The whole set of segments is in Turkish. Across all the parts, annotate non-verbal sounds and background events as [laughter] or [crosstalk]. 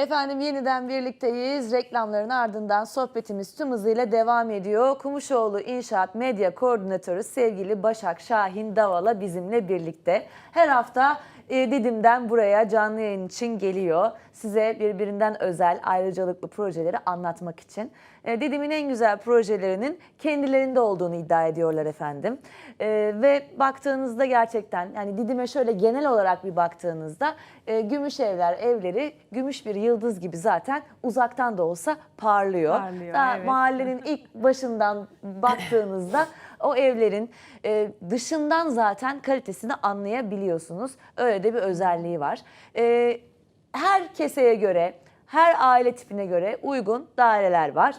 Efendim yeniden birlikteyiz. Reklamların ardından sohbetimiz tüm hızıyla devam ediyor. Kumuşoğlu İnşaat Medya Koordinatörü sevgili Başak Şahin Davala bizimle birlikte. Her hafta e, Didim'den buraya canlı yayın için geliyor. Size birbirinden özel ayrıcalıklı projeleri anlatmak için. E, Didim'in en güzel projelerinin kendilerinde olduğunu iddia ediyorlar efendim. E, ve baktığınızda gerçekten yani Didim'e şöyle genel olarak bir baktığınızda e, gümüş evler evleri gümüş bir yıldız gibi zaten uzaktan da olsa parlıyor. Parlıyor, Daha evet. mahallenin ilk başından baktığınızda [laughs] o evlerin e, dışından zaten kalitesini anlayabiliyorsunuz. Öyle de bir özelliği var. E, her keseye göre, her aile tipine göre uygun daireler var.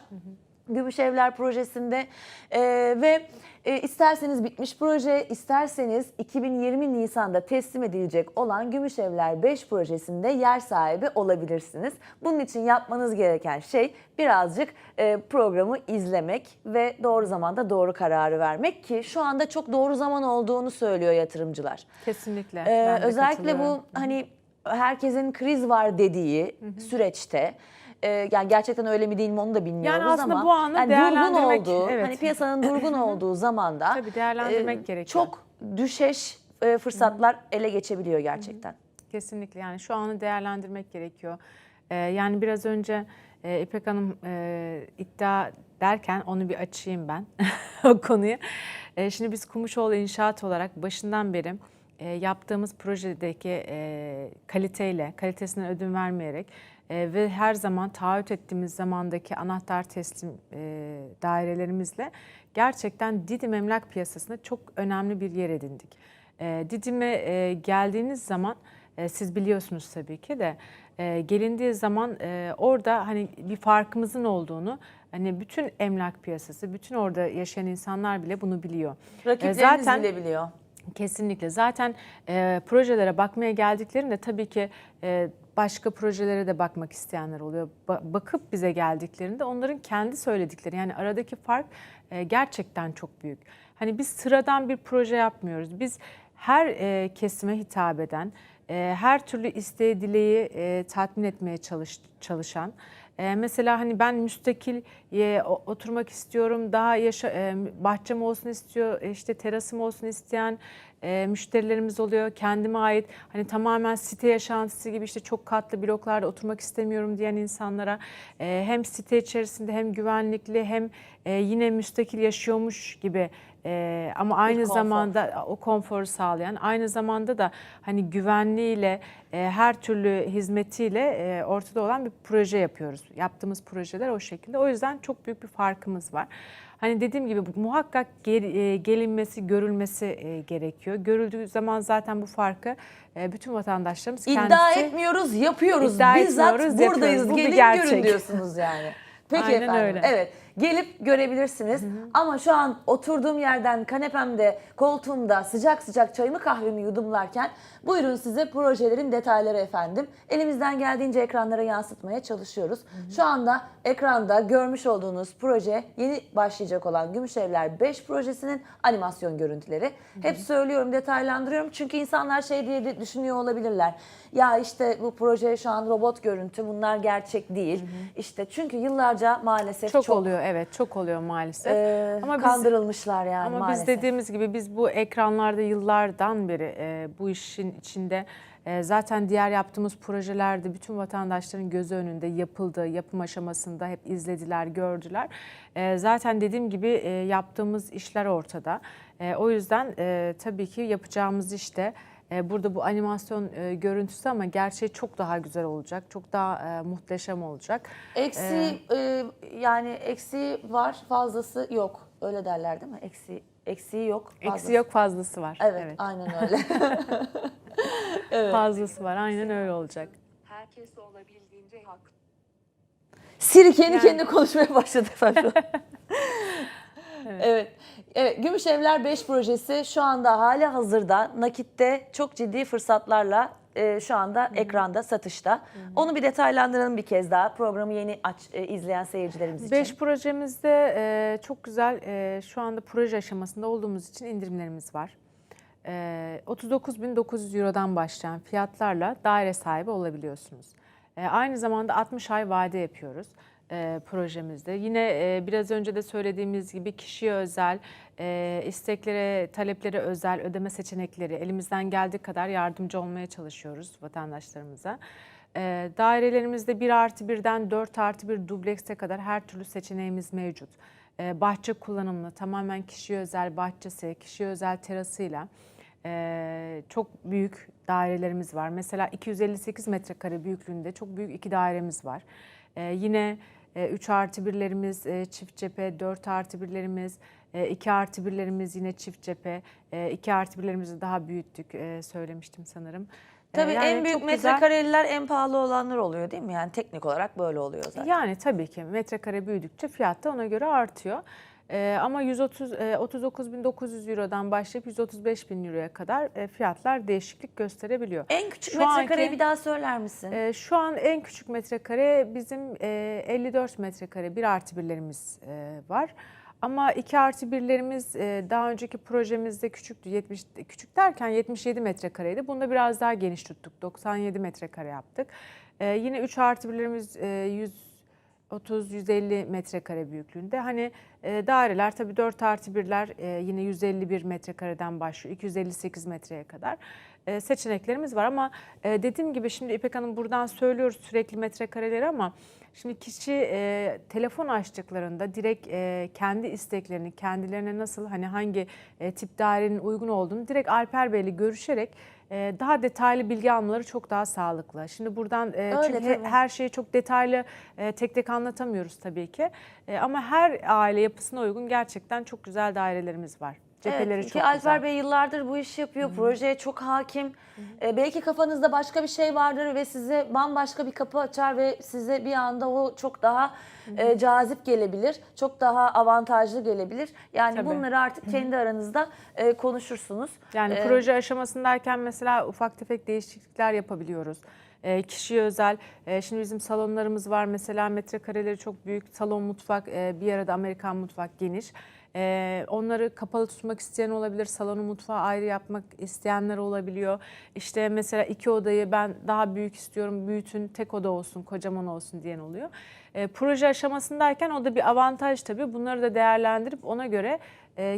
Gümüş Evler projesinde e, ve e, isterseniz bitmiş proje, isterseniz 2020 Nisan'da teslim edilecek olan Gümüş Evler 5 projesinde yer sahibi olabilirsiniz. Bunun için yapmanız gereken şey birazcık e, programı izlemek ve doğru zamanda doğru kararı vermek ki şu anda çok doğru zaman olduğunu söylüyor yatırımcılar. Kesinlikle. Ee, özellikle bu hani herkesin kriz var dediği süreçte e, yani gerçekten öyle mi değil mi onu da bilmiyoruz aslında ama bu anı durgun değerlendirmek, olduğu, evet. hani piyasanın durgun olduğu zamanda Tabii değerlendirmek e, gerekiyor. Çok düşeş e, fırsatlar ele geçebiliyor gerçekten. Kesinlikle yani şu anı değerlendirmek gerekiyor. Ee, yani biraz önce e, İpek Hanım e, iddia derken onu bir açayım ben [laughs] o konuyu. E, şimdi biz Kumuşoğlu İnşaat olarak başından beri e, yaptığımız projedeki e, kaliteyle, kalitesinden ödün vermeyerek e, ve her zaman taahhüt ettiğimiz zamandaki anahtar teslim e, dairelerimizle gerçekten Didim emlak piyasasında çok önemli bir yer edindik. E, Didim'e e, geldiğiniz zaman e, siz biliyorsunuz tabii ki de e, gelindiği zaman e, orada hani bir farkımızın olduğunu hani bütün emlak piyasası, bütün orada yaşayan insanlar bile bunu biliyor. E, Rakipleriniz bile biliyor. Kesinlikle. Zaten e, projelere bakmaya geldiklerinde tabii ki e, başka projelere de bakmak isteyenler oluyor. Ba- bakıp bize geldiklerinde onların kendi söyledikleri yani aradaki fark e, gerçekten çok büyük. Hani biz sıradan bir proje yapmıyoruz. Biz her e, kesime hitap eden, e, her türlü isteği, dileği e, tatmin etmeye çalış, çalışan, e, mesela hani ben müstakil e, oturmak istiyorum, daha yaşa, e, bahçem olsun istiyor, e, işte terasım olsun isteyen e, müşterilerimiz oluyor. Kendime ait hani tamamen site yaşantısı gibi işte çok katlı bloklarda oturmak istemiyorum diyen insanlara e, hem site içerisinde hem güvenlikli hem e, yine müstakil yaşıyormuş gibi e, ama aynı konfor. zamanda o konforu sağlayan aynı zamanda da hani güvenliğiyle e, her türlü hizmetiyle e, ortada olan bir proje yapıyoruz. Yaptığımız projeler o şekilde. O yüzden çok büyük bir farkımız var. Hani dediğim gibi muhakkak gel- e, gelinmesi, görülmesi e, gerekiyor. Görüldüğü zaman zaten bu farkı e, bütün vatandaşlarımız İddia kendisi etmiyoruz, yapıyoruz. İddia Bizzat etmiyoruz, buradayız. yapıyoruz. Bu bir Gelin görün diyorsunuz yani. Peki Aynen efendim. öyle. Evet. Gelip görebilirsiniz. Ama şu an oturduğum yerden kanepemde, koltuğumda sıcak sıcak çayımı kahvemi yudumlarken buyurun size projelerin detayları efendim. Elimizden geldiğince ekranlara yansıtmaya çalışıyoruz. Şu anda ekranda görmüş olduğunuz proje yeni başlayacak olan Gümüşevler 5 projesinin animasyon görüntüleri. Hep söylüyorum, detaylandırıyorum. Çünkü insanlar şey diye düşünüyor olabilirler. Ya işte bu proje şu an robot görüntü, bunlar gerçek değil. İşte çünkü yıllarca maalesef çok, çok, oluyor evet çok oluyor maalesef. e, Ama biz- kandırılmışlar yani Ama maalesef. biz dediğimiz gibi biz bu ekranlarda yıllardan beri e, bu işin içinde e, zaten diğer yaptığımız projelerde bütün vatandaşların gözü önünde yapıldı. Yapım aşamasında hep izlediler, gördüler. E, zaten dediğim gibi e, yaptığımız işler ortada. E, o yüzden e, tabii ki yapacağımız işte burada bu animasyon e, görüntüsü ama gerçeği çok daha güzel olacak. Çok daha e, muhteşem olacak. Eksi e, yani eksiği var, fazlası yok. Öyle derler değil mi? Eksi eksiği yok. Eksi fazlası- yok fazlası var. Evet, aynen öyle. [laughs] [laughs] Fazlası var. Aynen öyle olacak. herkes olabildiğince hak Siri kendi Yani. kendine konuşmaya başladı efendim. [laughs] evet. evet. Gümüş Evler 5 projesi şu anda hala hazırda nakitte çok ciddi fırsatlarla e, şu anda ekranda satışta. Onu bir detaylandıralım bir kez daha. Programı yeni aç, e, izleyen seyircilerimiz için. 5 projemizde e, çok güzel e, şu anda proje aşamasında olduğumuz için indirimlerimiz var. E, 39.900 Euro'dan başlayan fiyatlarla daire sahibi olabiliyorsunuz. E, aynı zamanda 60 ay vade yapıyoruz e, projemizde. Yine e, biraz önce de söylediğimiz gibi kişiye özel, e, isteklere, taleplere özel ödeme seçenekleri elimizden geldiği kadar yardımcı olmaya çalışıyoruz vatandaşlarımıza. E, dairelerimizde 1 artı 1'den 4 artı 1 dublekse kadar her türlü seçeneğimiz mevcut. E, bahçe kullanımlı, tamamen kişiye özel bahçesi, kişiye özel terasıyla e, çok büyük dairelerimiz var. Mesela 258 metrekare büyüklüğünde çok büyük iki dairemiz var. E, yine 3 artı birlerimiz e, çift cephe, 4 artı birlerimiz, 2 artı birlerimiz yine çift cephe, 2 artı birlerimizi daha büyüttük e, söylemiştim sanırım. E, Tabii yani en büyük metrekareliler en pahalı olanlar oluyor değil mi? Yani teknik olarak böyle oluyor zaten. Yani tabii ki metrekare büyüdükçe fiyat da ona göre artıyor. Ee, ama 130 e, 39.900 Euro'dan başlayıp 135.000 Euro'ya kadar e, fiyatlar değişiklik gösterebiliyor. En küçük Şu metrekareyi anki- bir daha söyler misin? Ee, şu an en küçük metrekare bizim e, 54 metrekare 1 artı birlerimiz e, var. Ama 2 artı birlerimiz e, daha önceki projemizde küçüktü. 70 küçük derken 77 metrekareydi. Bunda biraz daha geniş tuttuk. 97 metrekare yaptık. E, yine 3 artı birlerimiz e, 100 30-150 metrekare büyüklüğünde. Hani e, daireler tabii 4 artı 1'ler e, yine 151 metrekareden başlıyor. 258 metreye kadar e, seçeneklerimiz var. Ama e, dediğim gibi şimdi İpek Hanım buradan söylüyoruz sürekli metrekareleri ama şimdi kişi e, telefon açtıklarında direkt e, kendi isteklerini, kendilerine nasıl hani hangi e, tip dairenin uygun olduğunu direkt Alper Bey'le görüşerek daha detaylı bilgi almaları çok daha sağlıklı. Şimdi buradan e, Öyle çünkü tabii. her şeyi çok detaylı e, tek tek anlatamıyoruz tabii ki. E, ama her aile yapısına uygun gerçekten çok güzel dairelerimiz var. Cepheleri evet, çok ki Alper güzel. Bey yıllardır bu işi yapıyor. Projeye çok hakim. Ee, belki kafanızda başka bir şey vardır ve size bambaşka bir kapı açar ve size bir anda o çok daha e, cazip gelebilir. Çok daha avantajlı gelebilir. Yani Tabii. bunları artık kendi aranızda e, konuşursunuz. Yani Ee, proje aşamasındayken mesela ufak tefek değişiklikler yapabiliyoruz. E, kişiye özel, e, şimdi bizim salonlarımız var mesela metrekareleri çok büyük, salon mutfak, e, bir arada Amerikan mutfak geniş. E, onları kapalı tutmak isteyen olabilir, salonu mutfağı ayrı yapmak isteyenler olabiliyor. İşte mesela iki odayı ben daha büyük istiyorum, büyütün, tek oda olsun, kocaman olsun diyen oluyor. E, proje aşamasındayken o da bir avantaj tabii. Bunları da değerlendirip ona göre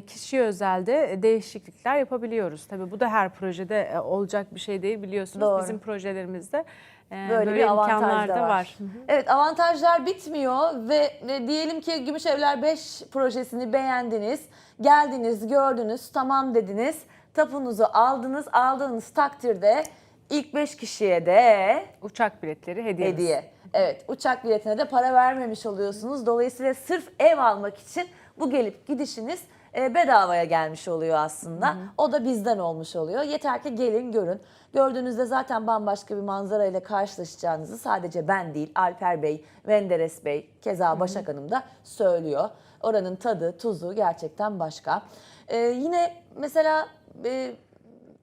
kişiye özelde değişiklikler yapabiliyoruz. Tabii bu da her projede olacak bir şey değil biliyorsunuz. Doğru. Bizim projelerimizde Böyle böyle, bir avantaj da var. var. Hı hı. Evet avantajlar bitmiyor ve diyelim ki Gümüşevler 5 projesini beğendiniz. Geldiniz, gördünüz, tamam dediniz. Tapunuzu aldınız. Aldığınız takdirde ilk 5 kişiye de Uçak biletleri hediyemiz. hediye. Evet uçak biletine de para vermemiş oluyorsunuz. Dolayısıyla sırf ev almak için bu gelip gidişiniz e, bedavaya gelmiş oluyor aslında. O da bizden olmuş oluyor. Yeter ki gelin görün. Gördüğünüzde zaten bambaşka bir manzara ile karşılaşacağınızı sadece ben değil Alper Bey, Venderes Bey, keza Başak Hanım da söylüyor. Oranın tadı, tuzu gerçekten başka. E, yine mesela e,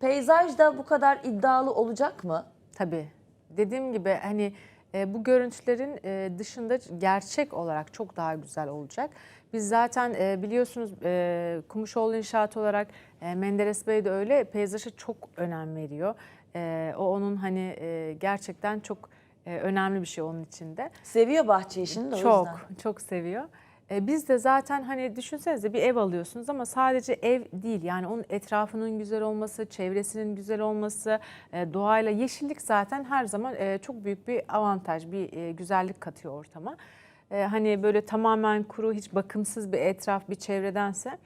peyzaj da bu kadar iddialı olacak mı? Tabii. Dediğim gibi hani e, bu görüntülerin e, dışında gerçek olarak çok daha güzel olacak. Biz zaten e, biliyorsunuz e, Kumuşoğlu İnşaat olarak e, Menderes Bey de öyle peyzaja çok önem veriyor. E, o onun hani e, gerçekten çok e, önemli bir şey onun içinde. Seviyor bahçe işini de o Çok, yüzden. çok seviyor. E, biz de zaten hani düşünsenize bir ev alıyorsunuz ama sadece ev değil yani onun etrafının güzel olması, çevresinin güzel olması, e, doğayla yeşillik zaten her zaman e, çok büyük bir avantaj, bir e, güzellik katıyor ortama. E, hani böyle tamamen kuru, hiç bakımsız bir etraf, bir çevredense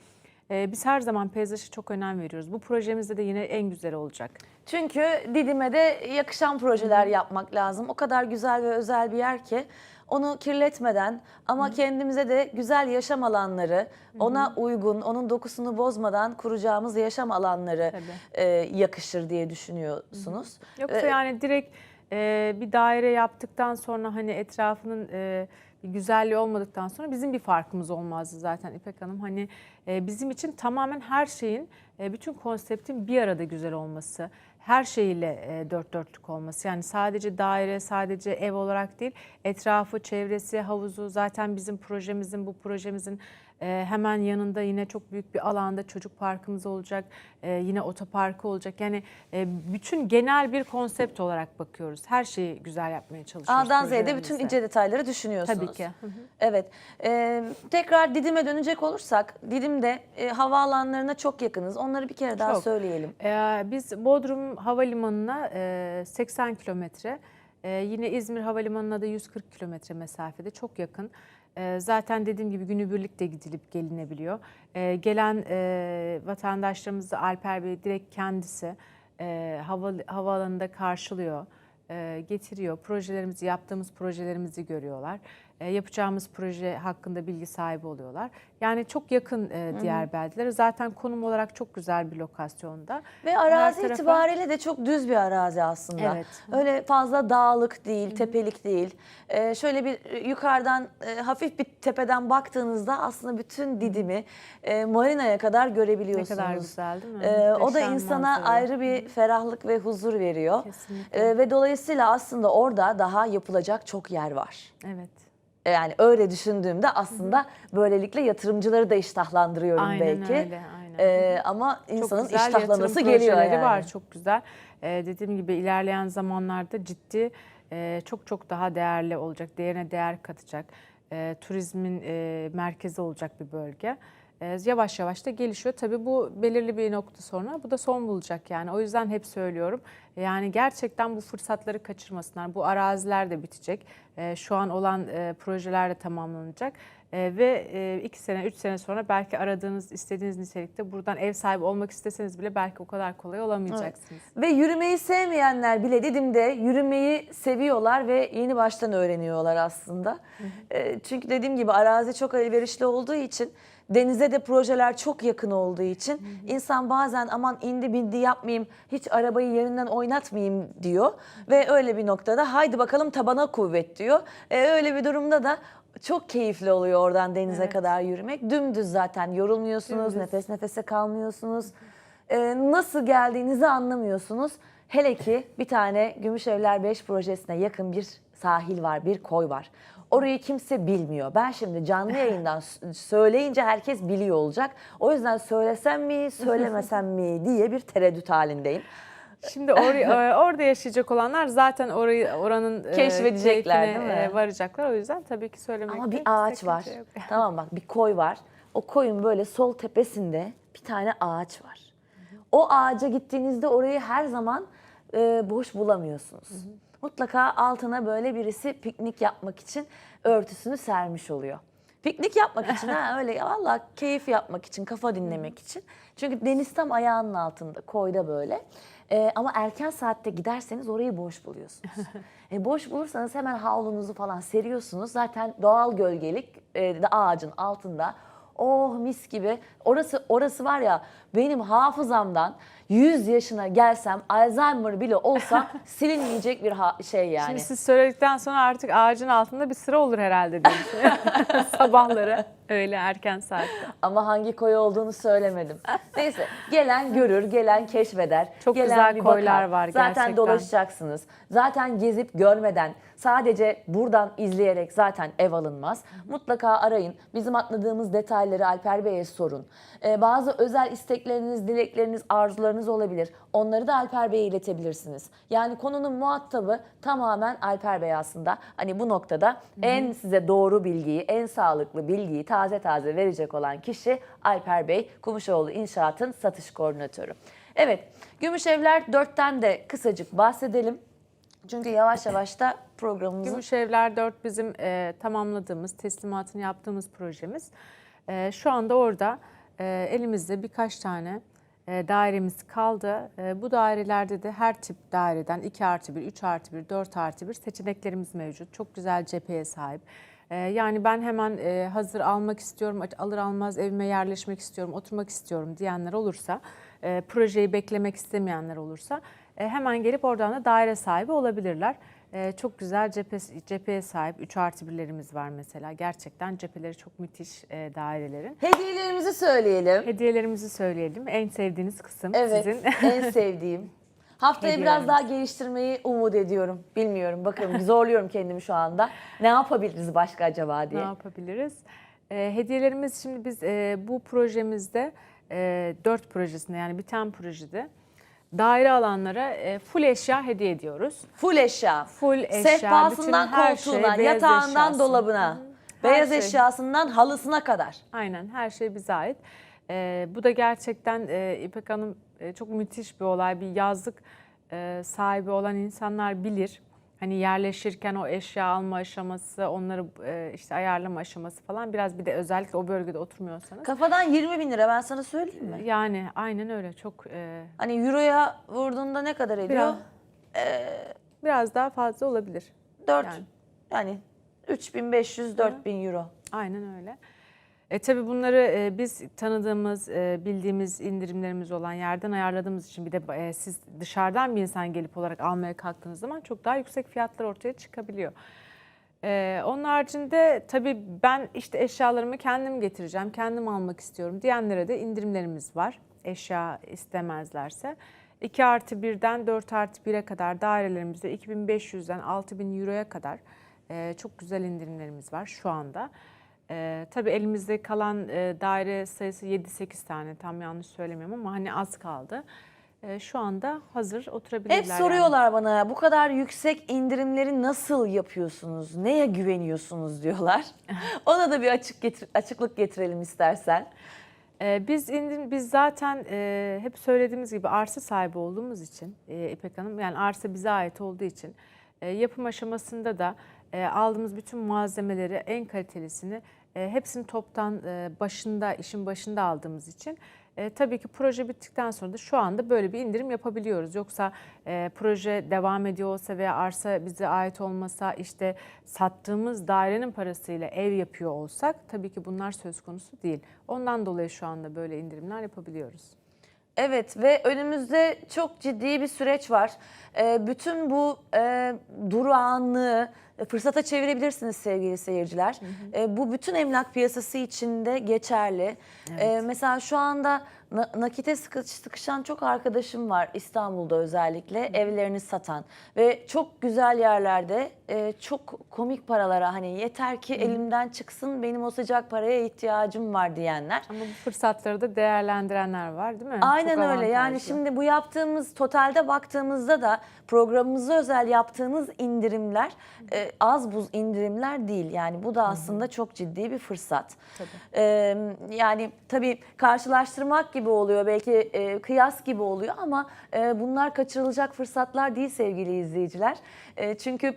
e, biz her zaman peyzaja çok önem veriyoruz. Bu projemizde de yine en güzel olacak. Çünkü Didim'e de yakışan projeler yapmak lazım. O kadar güzel ve özel bir yer ki onu kirletmeden ama kendimize de güzel yaşam alanları, ona uygun, onun dokusunu bozmadan kuracağımız yaşam alanları Tabii. e, yakışır diye düşünüyorsunuz. Yoksa Ee, yani direkt e, bir daire yaptıktan sonra hani etrafının e, güzelliği olmadıktan sonra bizim bir farkımız olmazdı zaten İpek Hanım. Hani e, bizim için tamamen her şeyin, e, bütün konseptin bir arada güzel olması. her şeyiyle e, dört dörtlük olması. Yani sadece daire, sadece ev olarak değil, etrafı, çevresi, havuzu zaten bizim projemizin, bu projemizin e, hemen yanında yine çok büyük bir alanda çocuk parkımız olacak, e, yine otoparkı olacak. Yani e, bütün genel bir konsept olarak bakıyoruz. Her şeyi güzel yapmaya çalışıyoruz. A'dan Z'de bütün ince detayları düşünüyorsunuz. Tabii ki. Hı hı. Evet. Ee, tekrar Didim'e dönecek olursak, Didim'de e, havaalanlarına çok yakınız. Onları bir kere daha Çok. söyleyelim. Ee, biz Bodrum Havalimanı'na e, 80 kilometre, e, yine İzmir Havalimanı'na da 140 kilometre mesafede çok yakın. E, zaten dediğim gibi günübirlik de gidilip gelinebiliyor. E, gelen e, vatandaşlarımız da Alper Bey direkt kendisi e, hava, havaalanında karşılıyor, e, getiriyor. Projelerimizi, yaptığımız projelerimizi görüyorlar. E, yapacağımız proje hakkında bilgi sahibi oluyorlar. Yani çok yakın e, diğer beldelere. Zaten konum olarak çok güzel bir lokasyonda. Ve arazi tarafa- itibariyle de çok düz bir arazi aslında. Evet. Öyle fazla dağlık değil, tepelik değil. Ee, şöyle bir e, yukarıdan e, hafif bir tepeden baktığınızda aslında bütün Didim'i e, marinaya kadar Ne görebiliyorsunuz. kadar güzel değil mi? Ee, o da insana manzara. ayrı bir ferahlık ve huzur veriyor. Kesinlikle. Ve dolayısıyla aslında orada daha yapılacak çok yer var. Evet. Yani öyle düşündüğümde aslında böylelikle yatırımcıları da iştahlandırıyorum Aynen belki. öyle. Aynen. Ee, ama insanın iştahlanması geliyor yani. var çok güzel. Ee, dediğim gibi ilerleyen zamanlarda ciddi e, çok çok daha değerli olacak, değerine değer katacak. e, turizmin e, merkezi olacak bir bölge. E, yavaş yavaş da gelişiyor. Tabii bu belirli bir nokta sonra bu da son bulacak yani. O yüzden hep söylüyorum. Yani gerçekten bu fırsatları kaçırmasınlar. Bu araziler de bitecek. E, şu an olan e, projeler de tamamlanacak. E, ve e, iki sene, üç sene sonra belki aradığınız, istediğiniz nitelikte buradan ev sahibi olmak isteseniz bile belki o kadar kolay olamayacaksınız. Ve yürümeyi sevmeyenler bile Didim'de yürümeyi seviyorlar ve yeni baştan öğreniyorlar aslında. Ee, çünkü dediğim gibi arazi çok elverişli olduğu için denize de projeler çok yakın olduğu için insan bazen aman indi bindi yapmayayım hiç arabayı yerinden oynatmayayım diyor ve öyle bir noktada haydi bakalım tabana kuvvet diyor. Ee, öyle bir durumda da çok keyifli oluyor oradan denize kadar yürümek. Dümdüz zaten yorulmuyorsunuz, Dümdüz. nefes nefese kalmıyorsunuz. Ee, nasıl geldiğinizi anlamıyorsunuz. Hele ki bir tane Gümüşevler 5 projesine yakın bir sahil var, bir koy var. Orayı kimse bilmiyor. Ben şimdi canlı yayından söyleyince herkes biliyor olacak. O yüzden söylesem mi, söylemesem mi diye bir tereddüt halindeyim. Şimdi or- [laughs] e, orada yaşayacak olanlar zaten orayı oranın e, Keşfedecekler, değil mi? e, varacaklar. O yüzden tabii ki söylemek Ama bir ağaç var. [laughs] tamam bak bir koy var. O koyun böyle sol tepesinde bir tane ağaç var. O ağaca gittiğinizde orayı her zaman e, boş bulamıyorsunuz. Mutlaka altına böyle birisi piknik yapmak için örtüsünü sermiş oluyor. Piknik yapmak için ha [laughs] öyle valla keyif yapmak için, kafa dinlemek için. Çünkü deniz tam ayağının altında, koyda böyle. E, ama erken saatte giderseniz orayı boş buluyorsunuz. [laughs] E, boş bulursanız hemen havlunuzu falan seriyorsunuz. Zaten doğal gölgelik e, ağacın altında. Oh mis gibi. Orası orası var ya benim hafızamdan 100 yaşına gelsem Alzheimer bile olsam [laughs] silinmeyecek bir ha- şey yani. Şimdi siz söyledikten sonra artık ağacın altında bir sıra olur herhalde diye düşünüyorum. [laughs] Sabahları öyle erken saatte. Ama hangi koy olduğunu söylemedim. Neyse gelen görür, gelen keşfeder. Çok gelen güzel koylar var Zaten gerçekten. dolaşacaksınız. Zaten gezip görmeden sadece buradan izleyerek zaten ev alınmaz. Mutlaka arayın. Bizim atladığımız detayları Alper Bey'e sorun. Ee, bazı özel istekleriniz, dilekleriniz, arzularınız olabilir. Onları da Alper Bey'e iletebilirsiniz. Yani konunun muhatabı tamamen Alper Bey aslında. Hani bu noktada en size doğru bilgiyi, en sağlıklı bilgiyi taze taze verecek olan kişi Alper Bey, Kumuşoğlu İnşaat'ın satış koordinatörü. Evet, Gümüşevler 4'ten de kısacık bahsedelim. Çünkü yavaş yavaş da programımızın Gümüş Evler 4 bizim e, tamamladığımız, teslimatını yaptığımız projemiz. E, şu anda orada e, elimizde birkaç tane e, dairemiz kaldı. E, bu dairelerde de her tip daireden 2 artı 1, 3 artı 1, 4 artı 1 seçeneklerimiz mevcut. Çok güzel cepheye sahip. E, yani ben hemen e, hazır almak istiyorum, alır almaz evime yerleşmek istiyorum, oturmak istiyorum diyenler olursa, e, projeyi beklemek istemeyenler olursa e, hemen gelip oradan da daire sahibi olabilirler. Çok güzel cephe, cepheye sahip 3 artı birlerimiz var mesela. Gerçekten cepheleri çok müthiş dairelerin. hediyelerimizi söyleyelim. Hediyelerimizi söyleyelim. En sevdiğiniz kısım Evet, sizin. en sevdiğim. [laughs] Haftaya biraz daha geliştirmeyi umut ediyorum. Bilmiyorum. Bakın zorluyorum kendimi şu anda. Ne yapabiliriz başka acaba Ne diye. yapabiliriz? Ee, hediyelerimiz şimdi biz e, bu projemizde e, dört projesinde yani biten projede daire alanlara e, full eşya hediye ediyoruz. Full eşya. Full eşya, Sehpasından bütün her şey, koltuğuna, beyaz yatağından eşyası. dolabına, Her beyaz şey. eşyasından halısına kadar. Aynen her şey bize ait. Ee, bu da gerçekten e, İpek Hanım e, çok müthiş bir olay. Bir yazlık e, sahibi olan insanlar bilir. Hani yerleşirken o eşya alma aşaması, onları e, işte ayarlama aşaması falan biraz bir de özellikle o bölgede oturmuyorsanız. Kafadan 20 bin lira ben sana söyleyeyim mi? Yani aynen öyle çok e, Hani euroya vurduğunda ne kadar ediyor? Biraz. biraz daha fazla olabilir. 4 Yani. yani 3500-4000 euro. Aynen öyle. E, tabii bunları e, biz tanıdığımız, e, bildiğimiz indirimlerimiz olan yerden ayarladığımız için bir de e, siz dışarıdan bir insan gelip olarak almaya kalktığınız zaman çok daha yüksek fiyatlar ortaya çıkabiliyor. E, onun haricinde tabii ben işte eşyalarımı kendim getireceğim, kendim almak istiyorum diyenlere de indirimlerimiz var. Eşya istemezlerse. 2 artı 1'den 4 artı 1'e kadar dairelerimizde 2500'den 6000 euroya kadar e, çok güzel indirimlerimiz var şu anda. E, tabii elimizde kalan e, daire sayısı 7-8 tane tam yanlış söylemiyorum ama hani az kaldı. E, şu anda hazır oturabilirler. Hep soruyorlar bana bu kadar yüksek indirimleri nasıl yapıyorsunuz? Neye güveniyorsunuz diyorlar. [laughs] Ona da bir açık getir, açıklık getirelim istersen. Ee, Biz indim, biz zaten e, hep söylediğimiz gibi arsa sahibi olduğumuz için e, İpek Hanım yani arsa bize ait olduğu için e, yapım aşamasında da e, aldığımız bütün malzemeleri en kalitelisini e, hepsini toptan e, başında işin başında aldığımız için e, tabii ki proje bittikten sonra da şu anda böyle bir indirim yapabiliyoruz. Yoksa e, proje devam ediyor olsa veya arsa bize ait olmasa işte sattığımız dairenin parasıyla ev yapıyor olsak tabii ki bunlar söz konusu değil. Ondan dolayı şu anda böyle indirimler yapabiliyoruz. Evet ve önümüzde çok ciddi bir süreç var. Ee, bütün bu e, durağanlığı fırsata çevirebilirsiniz sevgili seyirciler. Ee, bu bütün emlak piyasası içinde geçerli. Ee, mesela şu anda na- nakite sıkış, sıkışan çok arkadaşım var İstanbul'da özellikle evlerini satan ve çok güzel yerlerde e, çok komik paralara hani yeter ki elimden çıksın benim o sıcak paraya ihtiyacım var diyenler. Ama bu fırsatları da değerlendirenler var değil mi? Aynen Çok öyle. Yani şimdi bu yaptığımız totalde baktığımızda da programımıza özel yaptığımız indirimler e, az buz indirimler değil. Yani bu da aslında çok ciddi bir fırsat. Tabii. E, yani tabii karşılaştırmak gibi oluyor, belki e, kıyas gibi oluyor ama e, bunlar kaçırılacak fırsatlar değil sevgili izleyiciler. E, çünkü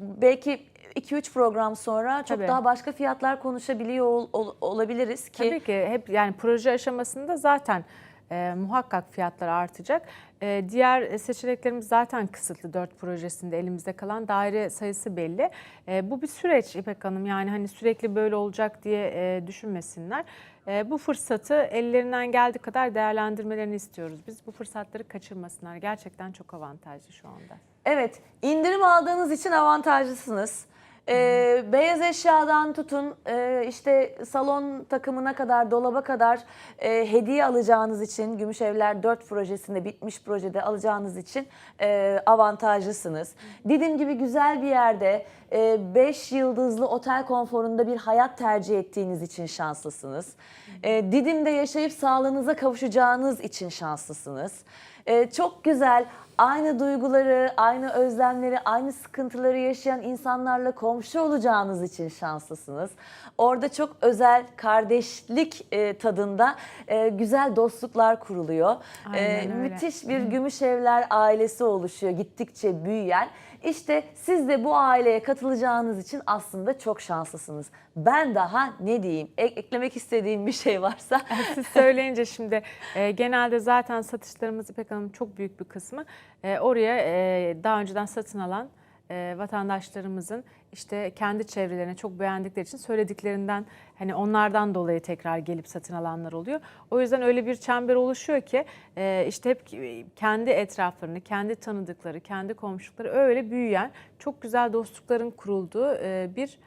belki 2-3 program sonra çok Tabii. daha başka fiyatlar konuşabiliyor ol- ol- olabiliriz ki. Tabii ki hep yani proje aşamasında zaten e, muhakkak fiyatlar artacak. E, diğer seçeneklerimiz zaten kısıtlı dört projesinde elimizde kalan daire sayısı belli. E, bu bir süreç İpek Hanım yani hani sürekli böyle olacak diye e, düşünmesinler. E, bu fırsatı ellerinden geldiği kadar değerlendirmelerini istiyoruz. Biz bu fırsatları kaçırmasınlar. Gerçekten çok avantajlı şu anda. Evet, indirim aldığınız için avantajlısınız. Ee, beyaz eşyadan tutun e, işte salon takımına kadar, dolaba kadar e, hediye alacağınız için Gümüş Evler 4 projesinde bitmiş projede alacağınız için e, avantajlısınız. Didim gibi güzel bir yerde 5 yıldızlı otel konforunda bir hayat tercih ettiğiniz için şanslısınız. E, Didim'de yaşayıp sağlığınıza kavuşacağınız için şanslısınız. E, çok güzel aynı duyguları, aynı özlemleri, aynı sıkıntıları yaşayan insanlarla komşu olacağınız için şanslısınız. Orada çok özel kardeşlik e, tadında e, güzel dostluklar kuruluyor. Aynen E, öyle. müthiş bir Gümüşevler ailesi oluşuyor gittikçe büyüyen. İşte siz de bu aileye katılacağınız için aslında çok şanslısınız. Ben daha ne diyeyim? Ek- eklemek istediğim bir şey varsa. [laughs] Siz söyleyince şimdi e, genelde zaten satışlarımız İpek Hanım çok büyük bir kısmı e, oraya e, daha önceden satın alan e, vatandaşlarımızın işte kendi çevrelerine çok beğendikleri için söylediklerinden hani onlardan dolayı tekrar gelip satın alanlar oluyor. O yüzden öyle bir çember oluşuyor ki e, işte hep kendi etraflarını, kendi tanıdıkları, kendi komşulukları öyle büyüyen çok güzel dostlukların kurulduğu e, bir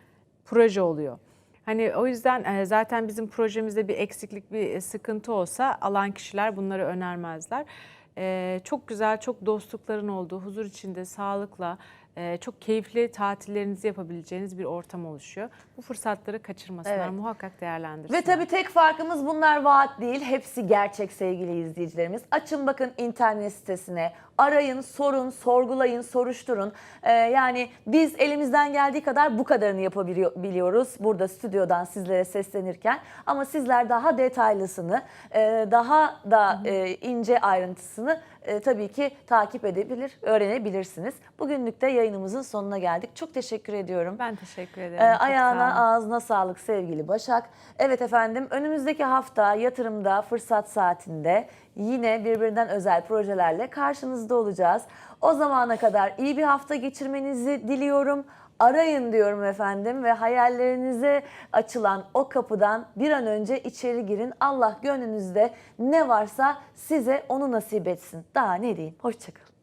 proje oluyor. Hani o yüzden e, zaten bizim projemizde bir eksiklik, bir sıkıntı olsa alan kişiler bunları önermezler. e, çok güzel, çok dostlukların olduğu, huzur içinde, sağlıkla, çok keyifli tatillerinizi yapabileceğiniz bir ortam oluşuyor. Bu fırsatları kaçırmasınlar, Evet. muhakkak değerlendirsinler. Ve tabii tek farkımız bunlar vaat değil. Hepsi gerçek sevgili izleyicilerimiz. Açın bakın internet sitesine. Arayın, sorun, sorgulayın, soruşturun. Ee, yani biz elimizden geldiği kadar bu kadarını yapabiliyoruz. Burada stüdyodan sizlere seslenirken. Ama sizler daha detaylısını, e, daha da e, ince ayrıntısını e, tabii ki takip edebilir, öğrenebilirsiniz. Bugünlük de yayınımızın sonuna geldik. Çok teşekkür ediyorum. Ben teşekkür ederim. Ee, sağ ayağına ağzına sağlık sevgili Başak. Evet efendim önümüzdeki hafta yatırımda fırsat saatinde yine birbirinden özel projelerle karşınızda olacağız. O zamana kadar iyi bir hafta geçirmenizi diliyorum. Arayın diyorum efendim ve hayallerinize açılan o kapıdan bir an önce içeri girin. Allah gönlünüzde ne varsa size onu nasip etsin. Daha ne diyeyim? Hoşçakalın.